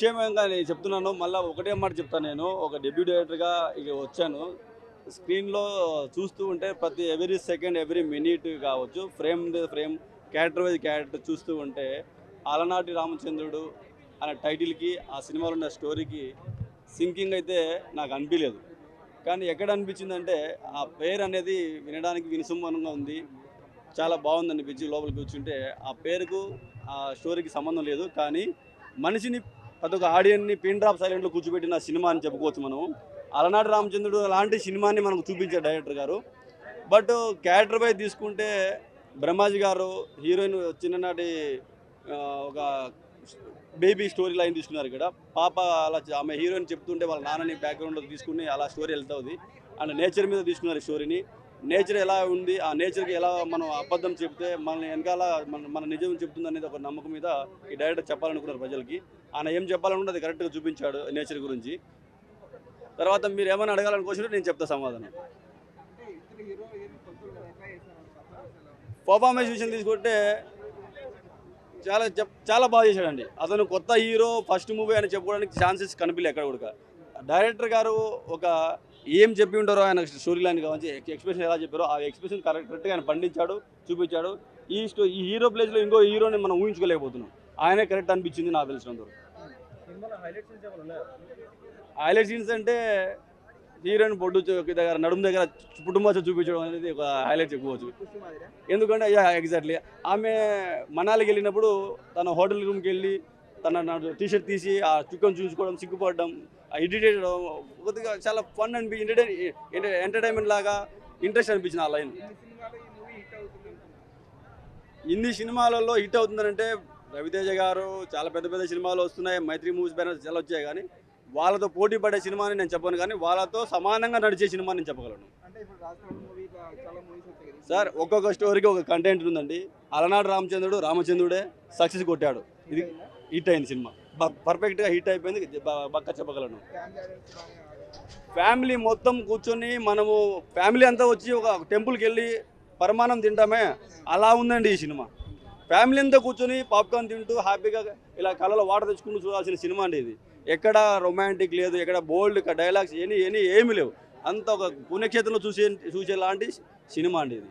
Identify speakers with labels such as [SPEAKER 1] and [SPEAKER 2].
[SPEAKER 1] నిశ్చయంగా నేను చెప్తున్నాను మళ్ళీ ఒకటే మాట చెప్తాను నేను. ఒక డెబ్యూ డైరెక్టర్గా ఇక వచ్చాను. స్క్రీన్లో చూస్తూ ఉంటే ప్రతి ఎవ్రీ సెకండ్ ఎవ్రీ మినిట్ కావచ్చు frame frame character wise character చూస్తూ ఉంటే అలనాటి రామచంద్రుడు అనే టైటిల్కి ఆ సినిమాలో ఉన్న స్టోరీకి సింకింగ్ అయితే నాకు అనిపించలేదు. కానీ ఎక్కడ అనిపించిందంటే ఆ పేరు అనేది వినడానికి వినసంబంధంగా ఉంది. చాలా బాగుంది అనిపించి లోపలికి కూర్చుంటే ఆ పేరుకు ఆ స్టోరీకి సంబంధం లేదు. కానీ మనిషిని ప్రతి ఒక్క ఆడియన్ని పిన్ డ్రాప్ సైలెంట్లో కూర్చోబెట్టిన సినిమా అని చెప్పుకోవచ్చు మనం. అలనాటి రామచంద్రుడు లాంటి సినిమాని మనకు చూపించారు డైరెక్టర్ గారు. బట్ క్యారెక్టర్ పై తీసుకుంటే బ్రహ్మాజీ గారు హీరోయిన్ చిన్ననాటి ఒక బేబీ స్టోరీ లైన్ తీసుకున్నారు ఇక్కడ. పాప అలా ఆమె హీరోయిన్ చెప్తుంటే వాళ్ళ నాన్నని బ్యాక్గ్రౌండ్లో తీసుకుని అలా స్టోరీ వెళ్తుంది అండ్ నేచర్ మీద తీసుకున్నారు ఈ స్టోరీని నేచర్ ఎలా ఉంది ఆ నేచర్కి ఎలా మనం అబద్ధం చెప్తే మన వెనకాల మన మన నిజం చెప్తుంది అనేది ఒక నమ్మకం మీద ఈ డైరెక్టర్ చెప్పాలనుకున్నారు ప్రజలకి. ఆయన ఏం చెప్పాలనుకుంటే అది కరెక్ట్గా చూపించాడు నేచర్ గురించి. తర్వాత మీరు ఏమైనా అడగాలనుకోవచ్చు నేను చెప్తా సమాధానం. పర్ఫార్మెన్స్ విషయం తీసుకుంటే చాలా చెప్ చాలా బాగా చేశాడండి. అతను కొత్త హీరో ఫస్ట్ మూవీ అని చెప్పుకోవడానికి ఛాన్సెస్ కనిపించలే ఎక్కడ కూడా. డైరెక్టర్ గారు ఒక ఏం చెప్పి ఉంటారో ఆయన స్టోరీ లైన్ కావచ్చు ఎక్స్ప్రెషన్ ఎలా చెప్పారో ఆ ఎక్స్ప్రెషన్ కరెక్ట్ కరెక్ట్గా ఆయన పండించాడు చూపించాడు. ఈ స్టో ఈ హీరో ప్లేస్లో ఇంకో హీరోని మనం ఊహించుకోలేకపోతున్నాం. ఆయనే కరెక్ట్ అనిపించింది నాకు తెలిసినంత హైలైట్ సీన్స్ అంటే హీరోయిన్ బొడ్డు దగ్గర నడుము దగ్గర పుట్టుమచ్చ చూపించడం అనేది ఒక హైలైట్ చెప్పుకోవచ్చు. ఎందుకంటే ఎగ్జాక్ట్లీ ఆమె మనాలికి వెళ్ళినప్పుడు తన హోటల్ రూమ్కి వెళ్ళి తన టీషర్ట్ తీసి ఆ చుక్కను చూసుకోవడం సిగ్గుపడడం ఎడిట్ చేయడం కొద్దిగా చాలా ఫన్ అనిపి ఎంటర్టైన్ ఎంటర్టైన్మెంట్ లాగా ఇంట్రెస్ట్ అనిపించింది ఆ లైన్. ఇన్ని సినిమాలలో హిట్ అవుతుందంటే రవితేజ గారు చాలా పెద్ద పెద్ద సినిమాలు వస్తున్నాయి మైత్రి మూవీస్ బ్యానర్స్ చాలా వచ్చాయి కానీ వాళ్ళతో పోటీ పడే సినిమాని నేను చెప్పను కానీ వాళ్ళతో సమానంగా నడిచే సినిమా నేను చెప్పగలను. సార్ ఒక్కొక్క స్టోరీకి ఒక కంటెంట్ ఉందండి. అలనాడు రామచంద్రుడు రామచంద్రుడే సక్సెస్ కొట్టాడు. ఇది హిట్ అయింది సినిమా. పర్ఫెక్ట్గా హిట్ అయిపోయింది. బక్క చెప్పగలను. ఫ్యామిలీ మొత్తం కూర్చొని మనము ఫ్యామిలీ అంతా వచ్చి ఒక టెంపుల్కి వెళ్ళి పరమాణం తింటామే. అలా ఉందండి ఈ సినిమా. ఫ్యామిలీ అంతా కూర్చొని పాప్కార్న్ తింటూ హ్యాపీగా ఇలా కళ్ళలో వాటర్ తెచ్చుకుంటూ చూడాల్సిన సినిమా అండి ఇది. ఎక్కడ రొమాంటిక్ లేదు ఎక్కడ బోల్డ్ డైలాగ్స్ ఎనీ ఎనీ ఏమీ లేవు. అంత ఒక పుణ్యక్షేత్రంలో చూసే చూసేలాంటి సినిమా అండి ఇది.